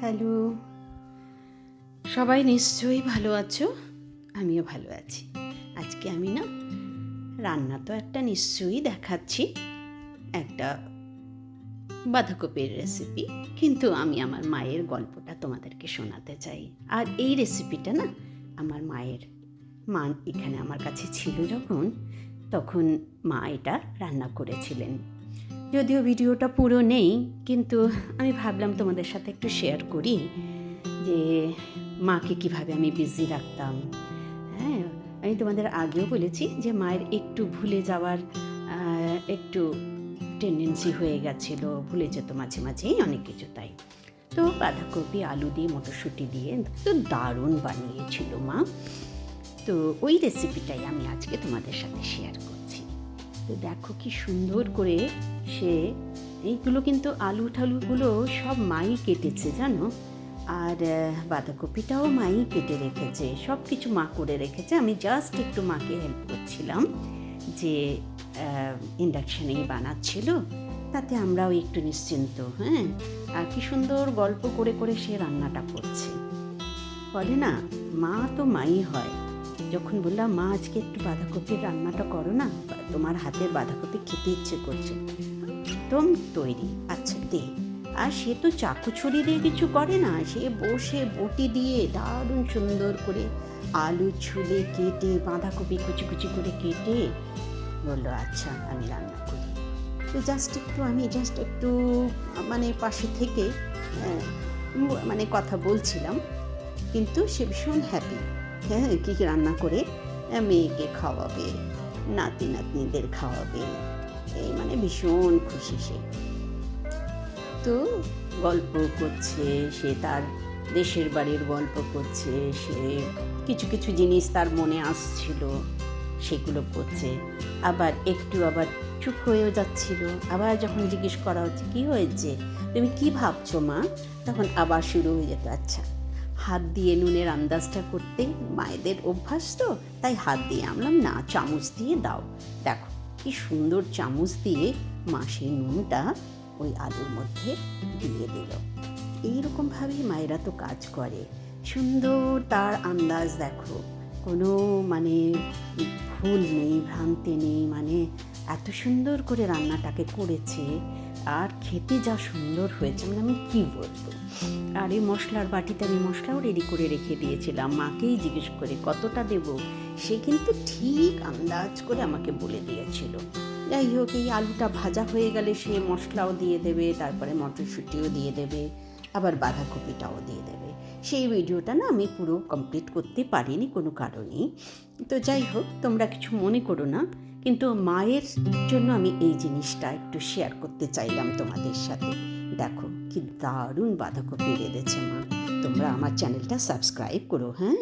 Hello. সবাই নিশ্চয়ই ভালো আছো? আমিও ভালো আছি। আজকে আমি না রান্না তো একটা নিশ্চয়ই দেখাচ্ছি। একটা বাঁধাকপির রেসিপি কিন্তু আমি আমার মায়ের গল্পটা তোমাদেরকে শোনাতে চাই। আর এই রেসিপিটা না আমার মায়ের মা এখানে আমার কাছে ছিল যখন, তখন মা এটা রান্না করেছিলেন। যদিও ভিডিওটা পুরো নেই, কিন্তু আমি ভাবলাম তোমাদের সাথে একটু শেয়ার করি যে মাকে কীভাবে আমি বিজি রাখতাম। হ্যাঁ আমি তোমাদের আগেও বলেছি যে মায়ের একটু ভুলে যাওয়ার একটু টেন্ডেন্সি হয়ে গেছিল, ভুলে যেত মাঝে মাঝেই অনেক কিছু তাই। তো বাঁধাকপি, আলু দিয়ে মটরশুঁটি দিয়ে তো দারুণ বানিয়েছিল মা। তো ওই রেসিপিটাই আমি আজকে তোমাদের সাথে শেয়ার করছি। তো দেখো কি সুন্দর করে সে, এইগুলো কিন্তু আলু ঠালুগুলো সব মাই কেটেছে, জানো? আর বাঁধাকপিটাও মাই কেটে রেখেছে সব কিছু মা করে রেখেছে। আমি জাস্ট একটু মাকে হেল্প করছিলাম যে ইন্ডাকশানেই বানাচ্ছিল, তাতে আমরাও একটু নিশ্চিন্ত হ্যাঁ? আর কি সুন্দর গল্প করে করে সে রান্নাটা করছে। বলে না, মা তো মাই হয়। যখন বললাম, মা, আজকে একটু বাঁধাকপির রান্নাটা করো না? তোমার হাতের বাঁধাকপি খেতে ইচ্ছে করছে। একদম তৈরি। আচ্ছা দে। আর সে তো চাকু ছুরি দিয়ে কিছু করে না, সে বসে বটি দিয়ে দারুণ সুন্দর করে আলু ছুলে কেটে, বাঁধাকপি কুচি কুচি করে কেটে বলল আচ্ছা আমি রান্না করি। তো জাস্ট একটু, আমি জাস্ট একটু মানে পাশে থেকে মানে কথা বলছিলাম, কিন্তু সে ভীষণ হ্যাপি হ্যাঁ কী কী রান্না করে? মেয়েকে খাওয়াবে, নাতি নাতনিদের খাওয়াবে। এই মানে ভীষণ খুশি সে। তো গল্প করছে, সে তার দেশের বাড়ির গল্প করছে, সে কিছু কিছু জিনিস তার মনে আসছিল, সেগুলো করছে। আবার একটু আবার চুপ হয়েও যাচ্ছিল। আবার যখন জিজ্ঞেস করা হচ্ছে, কি হয়েছে? তুমি কি ভাবছ মা? তখন আবার শুরু হয়ে যেত আচ্ছা হাত দিয়ে নুনের আন্দাজটা করতে মায়েদের অভ্যাস তো, তাই হাত দিয়ে আমলাম না, চামচ দিয়ে দাও। দেখো, কি সুন্দর চামচ দিয়ে মা সেই নুনটা ওই আলুর মধ্যে দিয়ে দিল। এইরকমভাবেই মায়েরা তো কাজ করে। সুন্দর তার আন্দাজ, দেখো। কোনো মানে ভুল নেই, ভ্রান্তি নেই। মানে এত সুন্দর করে রান্নাটাকে করেছে। আর খেতে যা সুন্দর হয়েছে মানে আমি কী বলব? আর এই মশলার বাটিতে আমি মশলাও রেডি করে রেখে দিয়েছিলাম। মাকেই জিজ্ঞেস করে, কতটা দেব? সে কিন্তু ঠিক আন্দাজ করে আমাকে বলে দিয়েছিল। যাই হোক, এই আলুটা ভাজা হয়ে গেলে সে মশলাও দিয়ে দেবে, তারপরে মটরশুঁটিও দিয়ে দেবে, আবার বাঁধাকপিটাও দিয়ে দেবে। সেই ভিডিওটা না আমি পুরো কমপ্লিট করতে পারিনি কোনো কারণেই। তো যাই হোক, তোমরা কিছু মনে করো না। কিন্তু মায়ের জন্য আমি এই জিনিসটা একটু শেয়ার করতে চাইলাম তোমাদের সাথে। দেখো, কি দারুণ বাঁধাকপি রেঁধেছে মা। তোমরা আমার চ্যানেলটা সাবস্ক্রাইব করো হ্যাঁ?